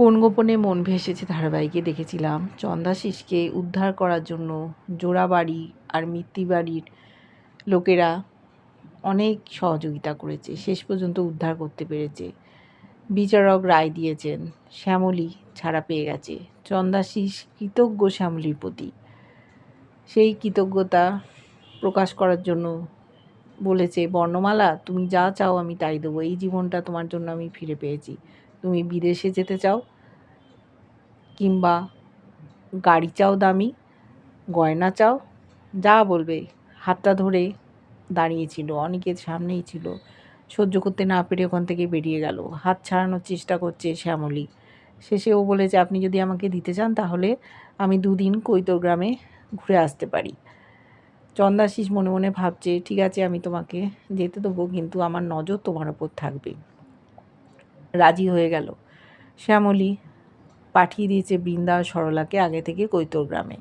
কোন গোপনে মন ভেসেছে ধারাবাহিকে দেখেছিলাম? চন্দাশিসকে উদ্ধার করার জন্য জোড়াবাড়ি আর মিত্তিবাড়ির লোকেরা অনেক সহযোগিতা করেছে, শেষ পর্যন্ত উদ্ধার করতে পেরেছে। বিচারক রায় দিয়েছেন, শ্যামলী ছাড়া পেয়ে গেছে। চন্দাশিস কৃতজ্ঞ শ্যামলীর প্রতি। সেই কৃতজ্ঞতা প্রকাশ করার জন্য বলেছে, বর্ণমালা, তুমি যা চাও আমি তাই দেবো। এই জীবনটা তোমার জন্য আমি ফিরে পেয়েছি। তুমি বিদেশে যেতে চাও কিংবা গাড়ি চাও দামি, গয়না চাও, যা বলবে। হাতটা ধরে দাঁড়িয়েছিল অনেকের সামনেই ছিল। সহ্য করতে না পেরে ওখান থেকে বেরিয়ে গেল। হাত ছাড়ানোর চেষ্টা করছে শ্যামলী। শেষে ও বলেছে, আপনি যদি আমাকে দিতে চান তাহলে আমি দুদিন কৈতর গ্রামে ঘুরে আসতে পারি। চন্দাশিস মনে মনে ভাবছে, ঠিক আছে, আমি তোমাকে যেতে দেবো, কিন্তু আমার নজর তোমার ওপর থাকবে। রাজি হয়ে গেল। শ্যামলী পাঠিয়ে দিয়েছে বৃন্দা সরলাকে আগে থেকে কৈতর গ্রামে।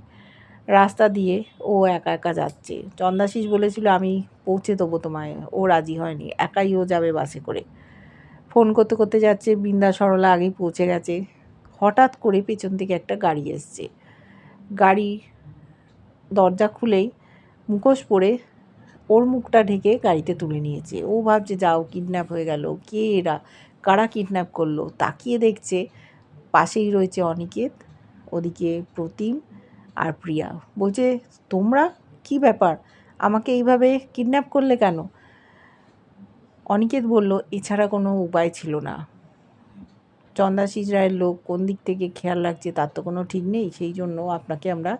রাস্তা দিয়ে ও একা একা যাচ্ছে। চন্দাশিস বলেছিল, আমি পৌঁছে দেবো তোমায়। ও রাজি হয়নি। একাই ও যাবে বাসে করে। ফোন করতে করতে যাচ্ছে বৃন্দা, সরলা আগেই পৌঁছে গেছে। হঠাৎ করে পেছন থেকে একটা গাড়ি এসছে। গাড়ি দরজা খুলেই মুখোশ পরে ওর মুখটা ঢেকে গাড়িতে তুলে নিয়েছে। ও ভাবছে, যাও, কিডন্যাপ হয়ে গেল। কে এরা? কারা কিডন্যাপ করল, তাকিয়ে দেখছে পাশেই রয়েছে অনিকেত, ওদিকে প্রতিম আর প্রিয়া। বলছে, তোমরা? কি ব্যাপার? আমাকে এইভাবে কিডন্যাপ করলে কেন? অনিকেত বলল, এছাড়া কোনো উপায় ছিল না। চন্দাশিস রায়ের লোক কোন দিক থেকে খেয়াল রাখছে তার তো কোনো ঠিক নেই, সেই জন্য আপনাকে আমরা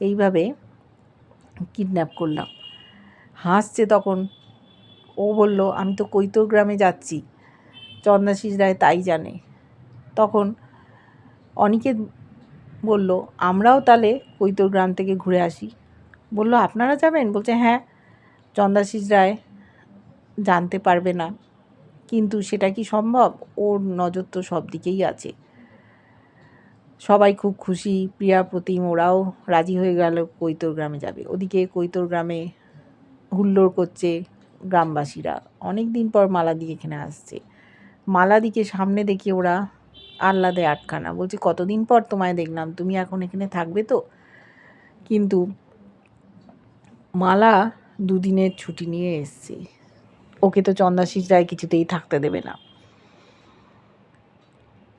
এইভাবে কিডন্যাপ করলাম। হাসছে তখন। ও বলল, আমি তো কৈতর গ্রামে যাচ্ছি। চন্দাশিস রায় তাই জানে। তখন অনিকেত বলল, আমরাও তাহলে কৈতর গ্রাম থেকে ঘুরে আসি। বলল, আপনারা যাবেন? বলছে হ্যাঁ চন্দাশিস রায় জানতে পারবে না। কিন্তু সেটা কি সম্ভব? ওর নজর তো সব দিকেই আছে। সবাই খুব খুশি, প্রিয়া, প্রতিম, ওরাও রাজি হয়ে গেল কৈতর গ্রামে যাবে। ওদিকে কৈতর গ্রামে হুল্লোড় করছে গ্রামবাসীরা। অনেক দিন পর মালা দিয়ে এখানে আসছে। মালাদিকে সামনে দেখে ওরা আহ্লাদে আটকানা। বলছে, কতদিন পর তোমায় দেখলাম? তুমি এখন এখানে থাকবে তো? কিন্তু মালা দুদিনের ছুটি নিয়ে এসছে। ওকে তো চন্দাশিস রায় কিছুতেই থাকতে দেবে না।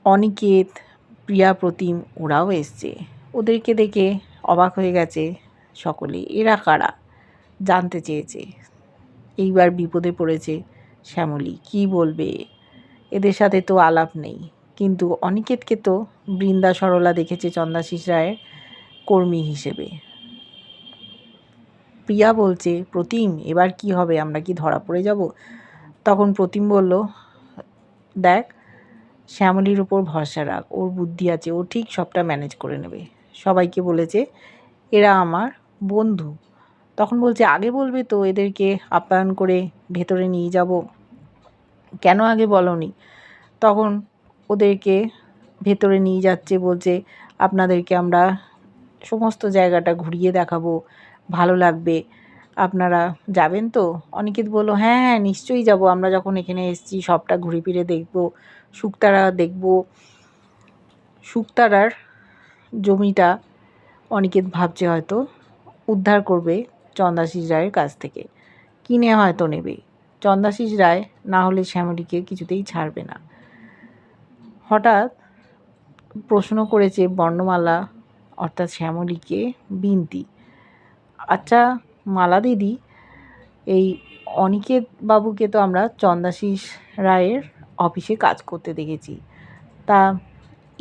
অনিকেত, প্রিয়া, প্রতিম ওরাও এসছে। ওদেরকে দেখে অবাক হয়ে গেছে সকলে। এরা কারা? জানতে চেয়েছে। এইবার বিপদে পড়েছে শ্যামলী। কি বলবে? এদের সাথে তো আলাপ নেই। কিন্তু অনিকেতকে তো বৃন্দা সরলা দেখেছে চন্দাশিস রায়ের কর্মী হিসেবে। প্রিয়া বলছে, প্রতিম, এবার কি হবে? আমরা কি ধরা পড়ে যাব? তখন প্রতিম বলল, দেখ, শ্যামলির ওপর ভরসা রাখ, ওর বুদ্ধি আছে, ও ঠিক সবটা ম্যানেজ করে নেবে। সবাইকে বলেছে, এরা আমার বন্ধু। তখন বলছে, আগে বলবে তো এদেরকে আপ্যায়ন করে ভেতরে নিয়ে যাব? কেন আগে বলনি? তখন ওদেরকে ভেতরে নিয়ে যাচ্ছে, বলছে, আপনাদেরকে আমরা সমস্ত জায়গাটা ঘুরিয়ে দেখাবো, ভালো লাগবে। আপনারা যাবেন তো? অনিকেত বলল হ্যাঁ হ্যাঁ নিশ্চয়ই যাব। আমরা যখন এখানে এসেছি, সবটা ঘুরে ফিরে দেখব, শুকতারা দেখব। শুকতারার জমিটা অনিকেত ভাবছে হয়তো উদ্ধার করবে চন্দাশিস রায়ের কাছ থেকে। কিনে হয়তো নেবে। চন্দাশিস রায় না হলে শ্যামলীকে কিছুতেই ছাড়বে না। হঠাৎ প্রশ্ন করেছে বর্ণমালা, অর্থাৎ শ্যামলীকে বিনতি। আচ্ছা মালা দিদি, এই অনিকেত বাবুকে তো আমরা চন্দাশিস রায়ের অফিসে কাজ করতে দেখেছি। তা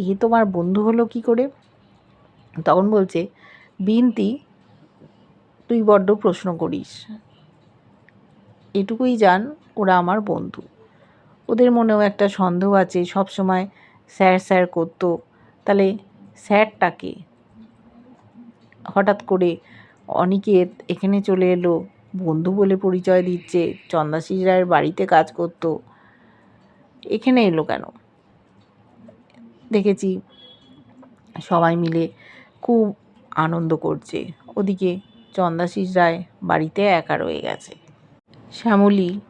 এ তোমার বন্ধু হলো কি করে? তখন বলছে, বিনতি, তুই বড্ড প্রশ্ন করিস। এটুকুই জান, ওরা আমার বন্ধু। ওদের মনেও একটা সন্দেহ আছে, সব সময় স্যার স্যার করতো। তাহলে স্যারটাকে হঠাৎ করে অনিকেত এখানে চলে এলো, বন্ধু বলে পরিচয় দিচ্ছে, চন্দাশিস রায়ের বাড়িতে কাজ করতো। এখানে এলো কেন? দেখেছি সবাই মিলে খুব আনন্দ করছে। ওদিকে চন্দাশিস রায় বাড়িতে একা রয়ে গেছে। শ্যামলী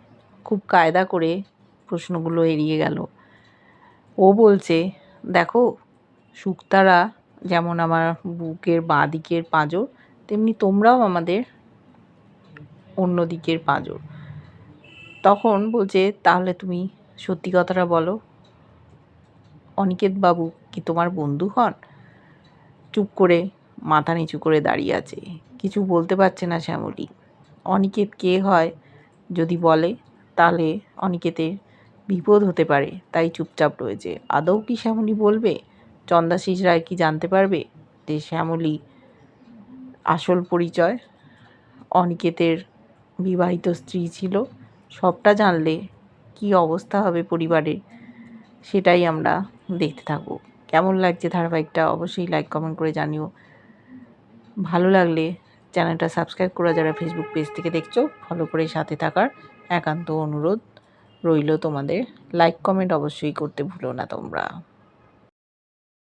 খুব কায়দা করে প্রশ্নগুলো এড়িয়ে গেল। ও বলছে, দেখো, শুক্তারা যেমন আমার বুকের বাঁ দিকের পাঁজর, তেমনি তোমরাও আমাদের অন্য দিকের পাঁজর। তখন বলছে, তাহলে তুমি সত্যি কথাটা বলো। অনিকেত বাবু কি তোমার বন্ধু হন? চুপ করে, মাথা নিচু করে দাঁড়িয়ে আছে। কিছু বলতে পারছে না শ্যামলী। অনিকেত কে হয়? যদি বলে, তাহলে অনিকেতের বিপদ হতে পারে। তাই চুপচাপ রয়েছে। আদৌ কি শ্যামলী বলবে? চন্দাশিস রায় কি জানতে পারবে যে শ্যামলী আসল পরিচয়? অনিকেতের বিবাহিত স্ত্রী ছিল। সবটা জানলে কি অবস্থা হবে পরিবারের, সেটাই আমরা দেখতে থাকব। কেমন লাগছে ধারাবাহিকটা? অবশ্যই লাইক কমেন্ট করে জানিও। ভালো লাগলে চ্যানেলটা সাবস্ক্রাইব করে যারা ফেসবুক পেজ থেকে দেখছ ফলো করে সাথে থাকার একান্ত অনুরোধ রইল তোমাদের। লাইক কমেন্ট অবশ্যই করতে ভুলো না তোমরা।